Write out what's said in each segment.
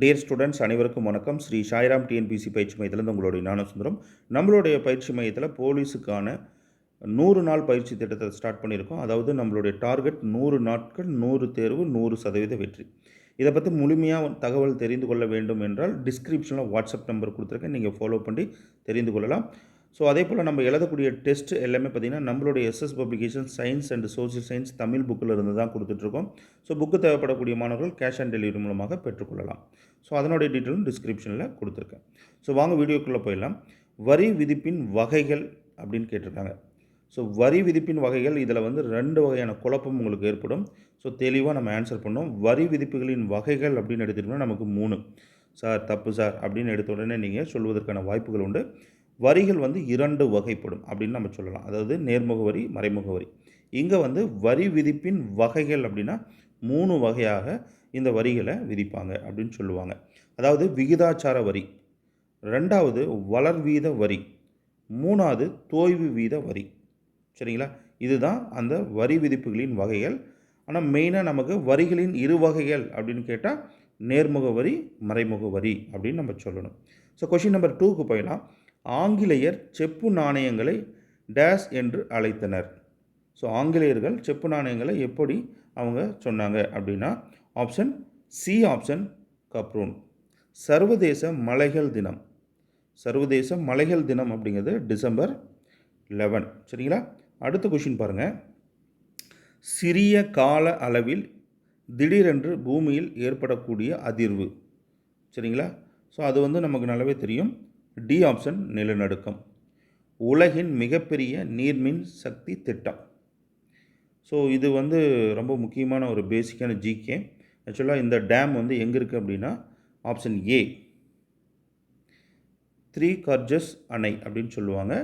Dear students அனைவருக்கும் வணக்கம். Sri Sairam TNPSC பயிற்சி மையத்திலேருந்து உங்களுடைய ஞானசுந்தரம் நம்மளுடைய பயிற்சி மையத்தில் போலீஸுக்கான நூறு நாள் பயிற்சி திட்டத்தை ஸ்டார்ட் பண்ணியிருக்கோம். அதாவது நம்மளுடைய டார்கெட் நூறு நாட்கள் நூறு தேர்வு நூறு சதவீத வெற்றி. இதை பற்றி முழுமையாக தகவல் தெரிந்து கொள்ள வேண்டும் என்றால் டிஸ்கிரிப்ஷனில் வாட்ஸ்அப் நம்பர் கொடுத்துருக்கேன். நீங்கள் ஃபாலோ பண்ணி தெரிந்து கொள்ளலாம். ஸோ அதே போல் நம்ம எழுதக்கூடிய டெஸ்ட் எல்லாமே பார்த்திங்கன்னா நம்மளுடைய SS publication science and social science Tamil புக்கில் இருந்து தான் கொடுத்துட்ருக்கோம். ஸோ புக்கு தேவைப்படக்கூடிய மாணவர்கள் கேஷ் ஆன் டெலிவரி மூலமாக பெற்றுக்கொள்ளலாம். ஸோ அதனுடைய டீட்டெயிலும் டிஸ்கிரிப்ஷனில் கொடுத்துருக்கேன். ஸோ வாங்க வீடியோக்குள்ளே போயிடலாம். வரி விதிப்பின் வகைகள் அப்படின்னு கேட்டிருக்காங்க. ஸோ வரி விதிப்பின் வகைகள் இதில் வந்து ரெண்டு வகையான குழப்பம் உங்களுக்கு ஏற்படும். ஸோ தெளிவாக நம்ம ஆன்சர் பண்ணோம். வரி விதிப்புகளின் வகைகள் அப்படின்னு எடுத்துட்டோம்னா நமக்கு மூணு. சார் தப்பு சார் அப்படின்னு எடுத்த உடனே நீங்கள் சொல்வதற்கான வாய்ப்புகள் உண்டு. வரிகள் வந்து இரண்டு வகைப்படும் அப்படின்னு நம்ம சொல்லலாம். அதாவது நேர்முக வரி மறைமுக வரி. இங்கே வந்து வரி விதிப்பின் வகைகள் அப்படின்னா மூணு வகையாக இந்த வரிகளை விதிப்பாங்க அப்படின்னு சொல்லுவாங்க. அதாவது விகிதாச்சார வரி ரெண்டாவது வளர்வீத வரி மூணாவது தோய்வு வீத வரி. சரிங்களா? இதுதான் அந்த வரி விதிப்புகளின் வகைகள். ஆனால் மெயினாக நமக்கு வரிகளின் இரு வகைகள் அப்படின்னு கேட்டால் நேர்முக வரி மறைமுக வரி அப்படின்னு நம்ம சொல்லணும். ஸோ கொஷின் நம்பர் டூக்கு போயிடலாம். ஆங்கிலேயர் செப்பு நாணயங்களை டேஸ் என்று அழைத்தனர். ஸோ ஆங்கிலேயர்கள் செப்பு நாணயங்களை எப்படி அவங்க சொன்னாங்க அப்படின்னா ஆப்ஷன் சி ஆப்ஷன் கப்ரூன் சர்வதேச மலைகள் தினம். சர்வதேச மலைகள் தினம் அப்படிங்கிறது டிசம்பர் லெவன் சரிங்களா? அடுத்த கொஷின் பாருங்கள் சிறிய கால அளவில் திடீரென்று பூமியில் ஏற்படக்கூடிய அதிர்வு. சரிங்களா? ஸோ அது வந்து நமக்கு நல்லாவே தெரியும். டி ஆப்ஷன் நிலநடுக்கம். உலகின் மிகப்பெரிய நீர்மின் சக்தி திட்டம். ஸோ இது வந்து ரொம்ப முக்கியமான ஒரு பேசிக்கான ஜிகே ஆக்சுவலாக இந்த டேம் வந்து எங்கே இருக்குது அப்படின்னா ஆப்ஷன் ஏ த்ரீ கார்ஜஸ் அணை அப்படின்னு சொல்லுவாங்க.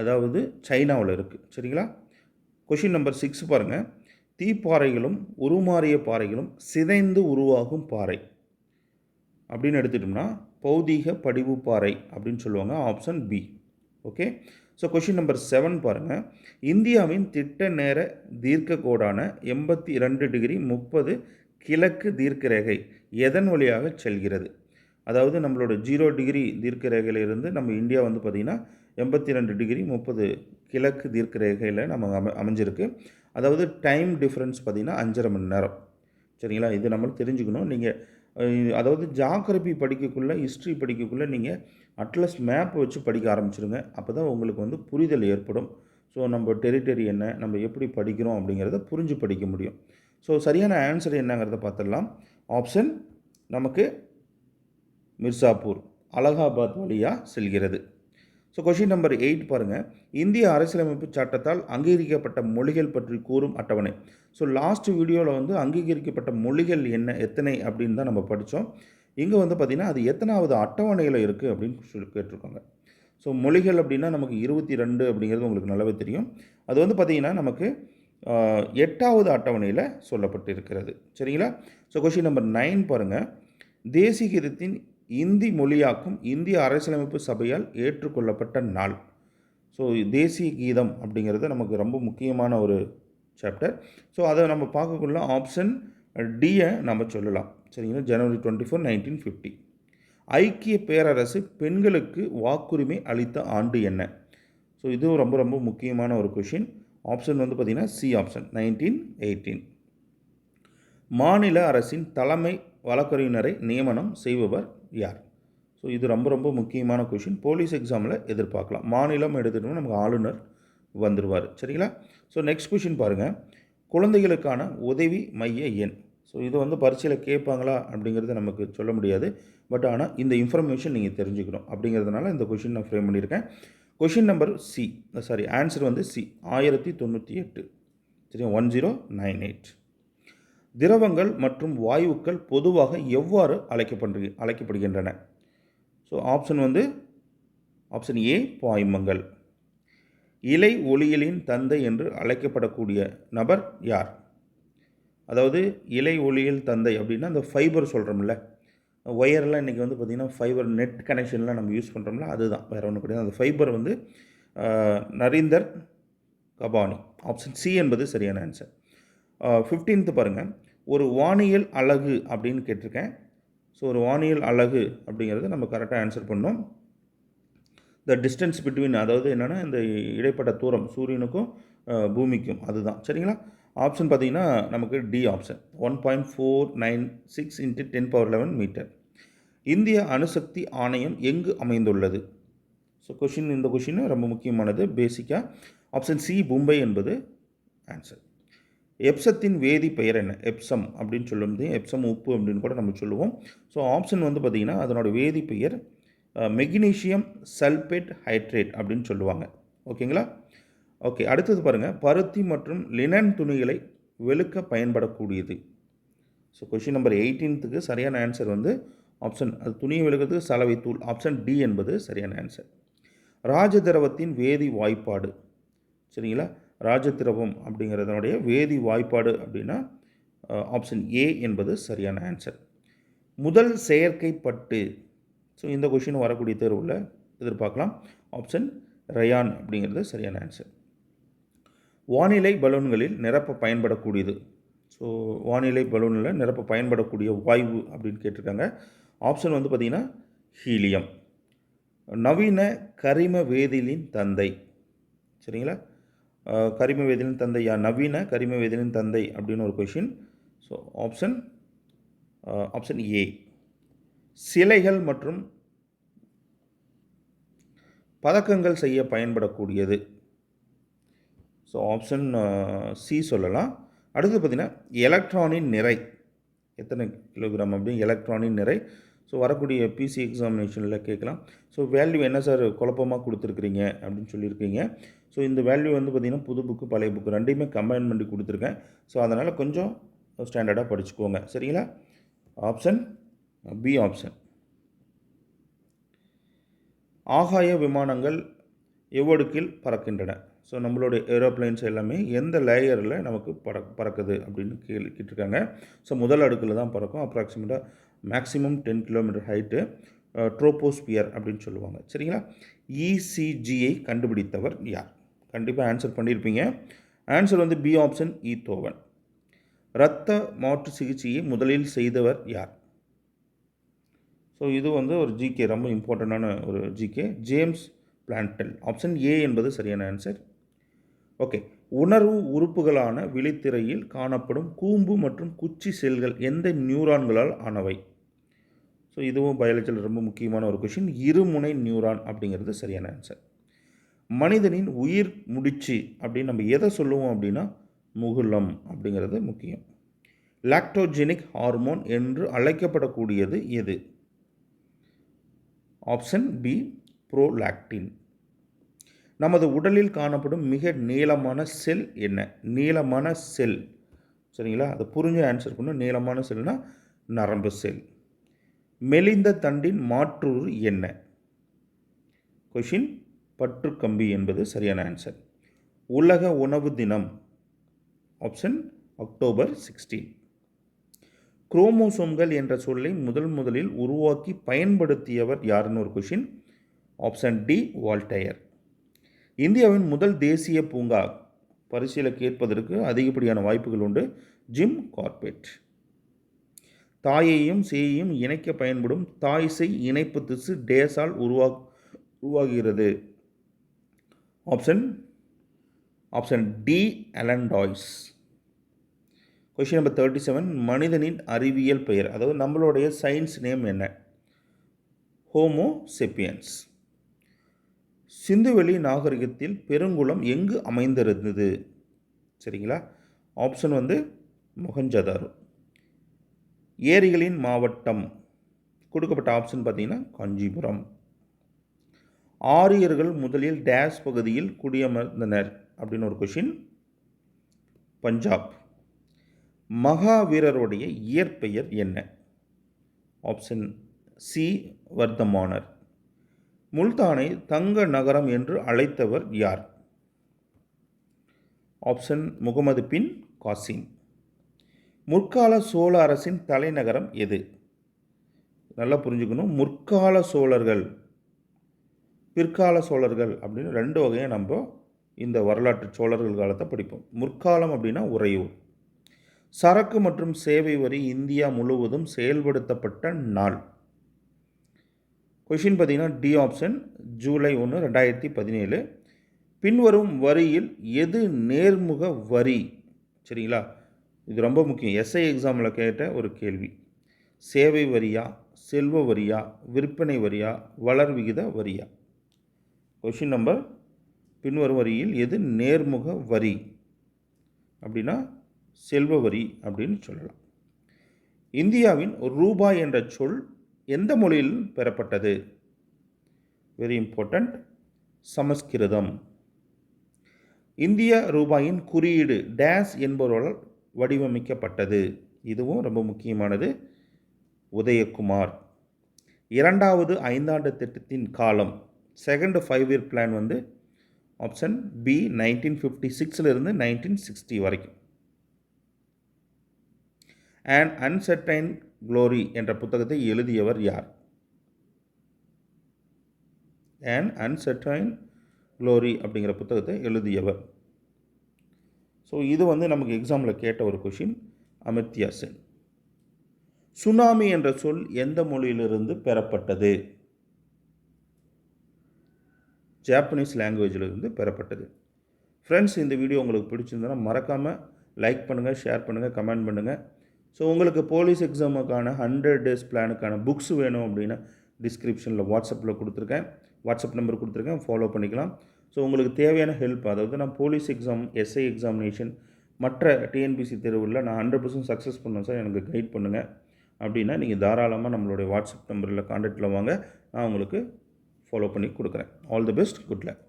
அதாவது சைனாவில் இருக்குது சரிங்களா? கொஷின் நம்பர் சிக்ஸ் பாருங்கள் தீப்பாறைகளும் உருமாறிய பாறைகளும் சிதைந்து உருவாகும் பாறை. அப்படின்னு எடுத்துட்டோம்னா பௌதீக படிவு பாறை அப்படின்னு சொல்லுவாங்க option B okay so question number seven பாருங்கள் இந்தியாவின் திட்ட நேர தீர்க்க கோடான எண்பத்தி இரண்டு டிகிரி முப்பது கிழக்கு தீர்க்க ரேகை எதன் வழியாக செல்கிறது? அதாவது நம்மளோட ஜீரோ டிகிரி தீர்க்க ரேகையிலிருந்து நம்ம இந்தியா வந்து பார்த்திங்கன்னா எண்பத்தி ரெண்டு டிகிரி முப்பது கிழக்கு தீர்க்க ரேகையில் நம்ம அம அமைஞ்சிருக்கு. அதாவது டைம் டிஃப்ரென்ஸ் பார்த்திங்கன்னா அஞ்சரை மணி நேரம். சரிங்களா? இது நம்ம தெரிஞ்சுக்கணும். நீங்கள் அதாவது ஜாகிரபி படிக்கக்குள்ளே ஹிஸ்ட்ரி படிக்கக்குள்ளே நீங்கள் அட்லஸ் மேப் வச்சு படிக்க ஆரம்பிச்சிருங்க. அப்போ தான் உங்களுக்கு வந்து புரிதல் ஏற்படும். ஸோ நம்ம டெரிட்டரி என்ன நம்ம எப்படி படிக்கிறோம் அப்படிங்கிறத புரிஞ்சு படிக்க முடியும். ஸோ சரியான ஆன்சர் என்னங்கிறத பார்த்துடலாம். ஆப்ஷன் நமக்கு மிர்சாப்பூர் அலகாபாத் வழியாக செல்கிறது. ஸோ கொஷின் நம்பர் எயிட் பாருங்கள் இந்திய அரசியலமைப்பு சட்டத்தால் அங்கீகரிக்கப்பட்ட மொழிகள் பற்றி கூறும் அட்டவணை. ஸோ லாஸ்ட் வீடியோவில் வந்து அங்கீகரிக்கப்பட்ட மொழிகள் என்ன எத்தனை அப்படின்னு தான் நம்ம படித்தோம். இங்கே வந்து பார்த்திங்கன்னா அது எத்தனாவது அட்டவணையில் இருக்குது அப்படின்னு சொல்லி கேட்டிருக்காங்க. ஸோ மொழிகள் அப்படின்னா நமக்கு இருபத்தி ரெண்டு அப்படிங்கிறது உங்களுக்கு நல்லாவே தெரியும். அது வந்து பார்த்திங்கன்னா நமக்கு எட்டாவது அட்டவணையில் சொல்லப்பட்டு இருக்கிறது சரிங்களா ஸோ கொஷின் நம்பர் நைன் பாருங்கள் தேசிகீதத்தின் இந்தி மொழியாக்கும் இந்திய அரசியலமைப்பு சபையால் ஏற்றுக்கொள்ளப்பட்ட நாள். ஸோ தேசிய கீதம் அப்படிங்கிறது நமக்கு ரொம்ப முக்கியமான ஒரு சாப்டர் ஸோ அதை நம்ம பார்க்கக்குள்ள ஆப்ஷன் டியை நம்ம சொல்லலாம். சரிங்களா? ஜனவரி டுவெண்ட்டி ஃபோர் நைன்டீன் ஃபிஃப்டி ஐக்கிய பேரரசு பெண்களுக்கு வாக்குரிமை அளித்த ஆண்டு என்ன? ஸோ இதுவும் ரொம்ப ரொம்ப முக்கியமான ஒரு கொஷின் ஆப்ஷன் வந்து பார்த்திங்கன்னா சி ஆப்ஷன் நைன்டீன் எயிட்டீன் மாநில அரசின் தலைமை வழக்கறிஞரை நியமனம் செய்பவர் யார்? ஸோ இது ரொம்ப ரொம்ப முக்கியமான கொஷின் போலீஸ் எக்ஸாமில் எதிர்பார்க்கலாம். மாநிலம் எடுத்துட்டோம்னா நமக்கு ஆளுநர் வந்துடுவார் சரிங்களா? ஸோ நெக்ஸ்ட் கொஷின் பாருங்கள் குழந்தைகளுக்கான உதவி மைய எண். ஸோ இது வந்து பரீட்சையில் கேட்பாங்களா அப்படிங்கிறத நமக்கு சொல்ல முடியாது. பட் ஆனால் இந்த இன்ஃபர்மேஷன் நீங்கள் தெரிஞ்சுக்கணும் அப்படிங்கிறதுனால இந்த கொஷின் நான் ஃப்ரேம் பண்ணியிருக்கேன். Question number C sorry answer வந்து சி ஆயிரத்தி தொண்ணூற்றி எட்டு. சரி ஒன் ஜீரோ நைன் எயிட் திரவங்கள் மற்றும் வாயுக்கள் பொதுவாக எவ்வாறு அழைக்கப்படுக அழைக்கப்படுகின்றன? ஸோ ஆப்ஷன் வந்து ஆப்ஷன் ஏ பாய்மங்கள். இலை ஒளியலின் தந்தை என்று அழைக்கப்படக்கூடிய நபர் யார்? அதாவது இலை ஒளியல் தந்தை அப்படின்னா அந்த ஃபைபர் சொல்கிறோம்ல ஒயர்லாம் இன்றைக்கி வந்து பார்த்திங்கன்னா ஃபைபர் நெட் கனெக்ஷன்லாம் நம்ம யூஸ் பண்ணுறோம்ல அதுதான். வேறு ஒன்றும் கிடையாது. அந்த ஃபைபர் வந்து நரீந்தர் கபானி. ஆப்ஷன் சி என்பது சரியான ஆன்சர் ஃபிஃப்டீன்த்து பாருங்கள் ஒரு வானியல் அலகு அப்படின்னு கேட்டிருக்கேன். ஸோ ஒரு வானியல் அழகு அப்படிங்கிறத நம்ம கரெக்டாக ஆன்சர் பண்ணோம். த டிஸ்டன்ஸ் பிட்வீன் அதாவது என்னென்னா இந்த இடைப்பட்ட தூரம் சூரியனுக்கும் பூமிக்கும் அதுதான். சரிங்களா? ஆப்ஷன் பார்த்தீங்கன்னா நமக்கு D option one point four nine six into ten power eleven meter இந்திய அணுசக்தி ஆணையம் எங்கு அமைந்துள்ளது? ஸோ கொஷின் இந்த கொஷின் ரொம்ப முக்கியமானது பேசிக்காக ஆப்ஷன் சி மும்பை என்பது ஆன்சர் எப்சத்தின் வேதி பெயர் என்ன? எப்சம் அப்படின்னு சொல்லும்போது எப்சம் உப்பு அப்படின்னு கூட நம்ம சொல்லுவோம். ஸோ ஆப்ஷன் வந்து பார்த்திங்கன்னா அதனோட வேதி பெயர் மெக்னீஷியம் சல்பேட் ஹைட்ரேட் அப்படின்னு சொல்லுவாங்க. ஓகேங்களா? ஓகே அடுத்தது பாருங்கள் பருத்தி மற்றும் லினன் துணிகளை வெளுக்க பயன்படக்கூடியது. ஸோ கொஷின் நம்பர் எயிட்டீன்த்துக்கு சரியான ஆன்சர் வந்து ஆப்ஷன் அது துணியை வெளுக்கிறதுக்கு சலவை தூள். ஆப்ஷன் டி என்பது சரியான ஆன்சர் ராஜதிரவத்தின் வேதி வாய்ப்பாடு. சரிங்களா? ராஜதிரவம் அப்படிங்கிறதனுடைய வேதி வாய்ப்பாடு அப்படின்னா ஆப்ஷன் ஏ என்பது சரியான ஆன்சர் முதல் செயற்கை பட்டு ஸோ இந்த கொஷின் வரக்கூடிய தேர்வில் எதிர்பார்க்கலாம். ஆப்ஷன் ரயான் அப்படிங்கிறது சரியான ஆன்சர் வானிலை பலூன்களில் நிரப்ப பயன்படக்கூடியது. ஸோ வானிலை பலூனில் நிரப்ப பயன்படக்கூடிய வாய்வு அப்படின்னு கேட்டிருக்காங்க. ஆப்ஷன் வந்து பார்த்திங்கன்னா ஹீலியம். நவீன கரிம வேதிலின் தந்தை. சரிங்களா? கரிம வேதியின் தந்தையா நவீன கரிம வேதியின் தந்தை அப்படின்னு ஒரு question so option option A சிலைகள் மற்றும் பதக்கங்கள் செய்ய பயன்படக்கூடியது. ஸோ ஆப்ஷன் சி சொல்லலாம். அடுத்து பார்த்திங்கன்னா எலக்ட்ரானின் நிறை. எத்தனை கிலோகிராம் அப்படின்னு எலக்ட்ரானின் நிறை. ஸோ வரக்கூடிய பிசி எக்ஸாமினேஷனில் கேட்கலாம். ஸோ வேல்யூ என்ன சார் குழப்பமாக கொடுத்துருக்குறீங்க அப்படின்னு சொல்லியிருக்கீங்க. ஸோ இந்த வேல்யூ வந்து பார்த்திங்கன்னா புது புக்கு பழைய புக்கு ரெண்டையுமே கம்பைன் பண்ணி கொடுத்துருக்கேன். ஸோ அதனால் கொஞ்சம் ஸ்டாண்டர்டாக படிச்சுக்கோங்க. சரிங்களா? ஆப்ஷன் பி ஆப்ஷன் ஆகாய விமானங்கள் எவ்வடுக்கில் பறக்கின்றன? ஸோ நம்மளுடைய ஏரோப்ளைன்ஸ் எல்லாமே எந்த லேயரில் நமக்கு பற பறக்குது அப்படின்னு கேள்வி கேட்டிருக்காங்க. ஸோ முதல் அடுக்கில் தான் பறக்கும். அப்ராக்சிமேட்டாக maximum ten kilometer height troposphere அப்படின்னு சொல்லுவாங்க. சரிங்களா? இசிஜியை கண்டுபிடித்தவர் யார்? கண்டிப்பாக ஆன்சர் பண்ணியிருப்பீங்க ஆன்சர் வந்து பி ஆப்ஷன் இ தோவன். இரத்த மாற்று சிகிச்சையை முதலில் செய்தவர் யார்? ஸோ இது வந்து ஒரு ஜிகே ரொம்ப இம்பார்ட்டண்ட்டான ஒரு GK James Blundell option A என்பது சரியான ஆன்சர் ஓகே உணர்வு உறுப்புகளான விழித்திரையில் காணப்படும் கூம்பு மற்றும் குச்சி செல்கள் எந்த நியூரான்களால் ஆனவை? ஸோ இதுவும் பயாலஜியில் ரொம்ப முக்கியமான ஒரு கொஷின் இருமுனை நியூரான் அப்படிங்கிறது சரியான ஆன்சர் மனிதனின் உயிர் முடிச்சு அப்படின்னு நம்ம எதை சொல்லுவோம் அப்படின்னா முகுலம் அப்படிங்கிறது முக்கியம். லாக்டோஜெனிக் ஹார்மோன் என்று அழைக்கப்படக்கூடியது எது? ஆப்ஷன் பி ப்ரோலாக்டின் நமது உடலில் காணப்படும் மிக நீளமான செல் என்ன? நீளமான செல் சரிங்களா? அதை புரிஞ்சு ஆன்சர் பண்ணணும் நீளமான செல்னால் நரம்பு செல் மெலிந்த தண்டின் மாற்றூறு என்ன? கொஷின் பற்றுக்கம்பி என்பது சரியான ஆன்சர் உலக உணவு தினம் ஆப்ஷன் அக்டோபர் சிக்ஸ்டீன் குரோமோசோம்கள் என்ற சொல்லை முதல் முதலில் உருவாக்கி பயன்படுத்தியவர் யாருன்னு ஒரு கொஷின் ஆப்ஷன் டி வால்டயர் இந்தியாவின் முதல் தேசிய பூங்கா பரிசீல கேட்பதற்கு அதிகப்படியான வாய்ப்புகள் உண்டு ஜிம் கார்பெட் தாயையும் சேயையும் இணைக்க பயன்படும் தாய் செய் இணைப்பு திசு டேஸால் உருவா உருவாகிறது. Option option D allantois question number thirty seven மனிதனின் அறிவியல் பெயர். அதாவது நம்மளுடைய சயின்ஸ் நேம் என்ன? ஹோமோ செப்பியன்ஸ் சிந்துவெளி நாகரிகத்தில் பெருங்குளம் எங்கு அமைந்திருந்தது? சரிங்களா? ஆப்ஷன் வந்து மொஹஞ்சதாரோ ஏரிகளின் மாவட்டம். கொடுக்கப்பட்ட ஆப்ஷன் பார்த்தீங்கன்னா காஞ்சிபுரம். ஆரியர்கள் முதலில் டேஸ் பகுதியில் குடியமர்ந்தனர் அப்படின்னு ஒரு கொஷின் பஞ்சாப். மகாவீரருடைய இயற்பெயர் என்ன? ஆப்ஷன் சி வர்தமானர் முல்தானை தங்க நகரம் என்று அழைத்தவர் யார்? Option Muhammad bin Qasim. முற்கால Chola அரசின் தலைநகரம் எது? நல்லா புரிஞ்சுக்கணும். முற்கால சோழர்கள். பிற்கால சோழர்கள் அப்படின்னு ரெண்டு வகையாக நம்ம இந்த வரலாற்று சோழர்கள் காலத்தை படிப்போம். முற்காலம் அப்படின்னா உறையூர். சரக்கு மற்றும் சேவை வரி இந்தியா முழுவதும் செயல்படுத்தப்பட்ட நாள். கொஷின் பார்த்தீங்கன்னா டி ஆப்ஷன் ஜூலை ஒன்று ரெண்டாயிரத்தி பதினேழு. பின்வரும் வரியில் எது நேர்முக வரி? சரிங்களா? இது ரொம்ப முக்கியம். எஸ்ஐ எக்ஸாமில் கேட்ட ஒரு கேள்வி. சேவை வரியா செல்வ வரியா விற்பனை வரியா வளர் விகித வரியா? கொஷின் நம்பர் பின்வரும் வரியில் எது நேர்முக வரி? அப்படின்னா செல்வ வரி அப்படின்னு சொல்லலாம். இந்தியாவின் ரூபாய் என்ற சொல் எந்த மொழியில் பெறப்பட்டது? Very important Sanskrit. இந்திய ரூபாயின் குறியீடு டேஸ் என்பவரால் வடிவமைக்கப்பட்டது. இதுவும் ரொம்ப முக்கியமானது. உதயகுமார். இரண்டாவது ஐந்தாண்டு திட்டத்தின் காலம். செகண்ட் ஃபைவ் இயர் பிளான் வந்து ஆப்ஷன் பி நைன்டீன் ஃபிஃப்டி சிக்ஸ்லேருந்து நைன்டீன் சிக்ஸ்டி வரைக்கும். அண்ட் அன்சர்டைன் க்ளோரி என்ற புத்தகத்தை எழுதியவர் யார்? அண்ட் அன்சர்டைன் க்ளோரி அப்படிங்கிற புத்தகத்தை எழுதியவர். ஸோ இது வந்து நமக்கு எக்ஸாமில் கேட்ட ஒரு கொஷின் அமித்யா சென் சுனாமி என்ற சொல் எந்த மொழியிலிருந்து பெறப்பட்டது? ஜாப்பனீஸ் லாங்குவேஜிலிருந்து பெறப்பட்டது. ஃப்ரெண்ட்ஸ் இந்த வீடியோ உங்களுக்கு பிடிச்சிருந்தனா மறக்காமல் லைக் பண்ணுங்கள் ஷேர் பண்ணுங்கள் கமெண்ட் பண்ணுங்கள் ஸோ உங்களுக்கு போலீஸ் எக்ஸாமுக்கான ஹண்ட்ரட் டேஸ் பிளானுக்கான புக்ஸ் வேணும் அப்படின்னா டிஸ்கிரிப்ஷனில் வாட்ஸ்அப்பில் கொடுத்துருக்கேன். வாட்ஸ்அப் நம்பர் கொடுத்துருக்கேன். ஃபாலோ பண்ணிக்கலாம். ஸோ உங்களுக்கு தேவையான ஹெல்ப் அதாவது நான் போலீஸ் எக்ஸாம் எஸ்ஐ எக்ஸாமினேஷன் மற்ற டிஎன்பிசி தேர்வில் நான் ஹண்ட்ரட் பர்சன்ட் சக்ஸஸ் பண்ணேன் சார். எனக்கு கைட் பண்ணுங்கள் அப்படின்னா நீங்கள் தாராளமாக நம்மளுடைய வாட்ஸ்அப் நம்பரில் காண்டாக்டில் வாங்க. நான் உங்களுக்கு ஃபாலோ பண்ணி கொடுக்குறேன். All the best good luck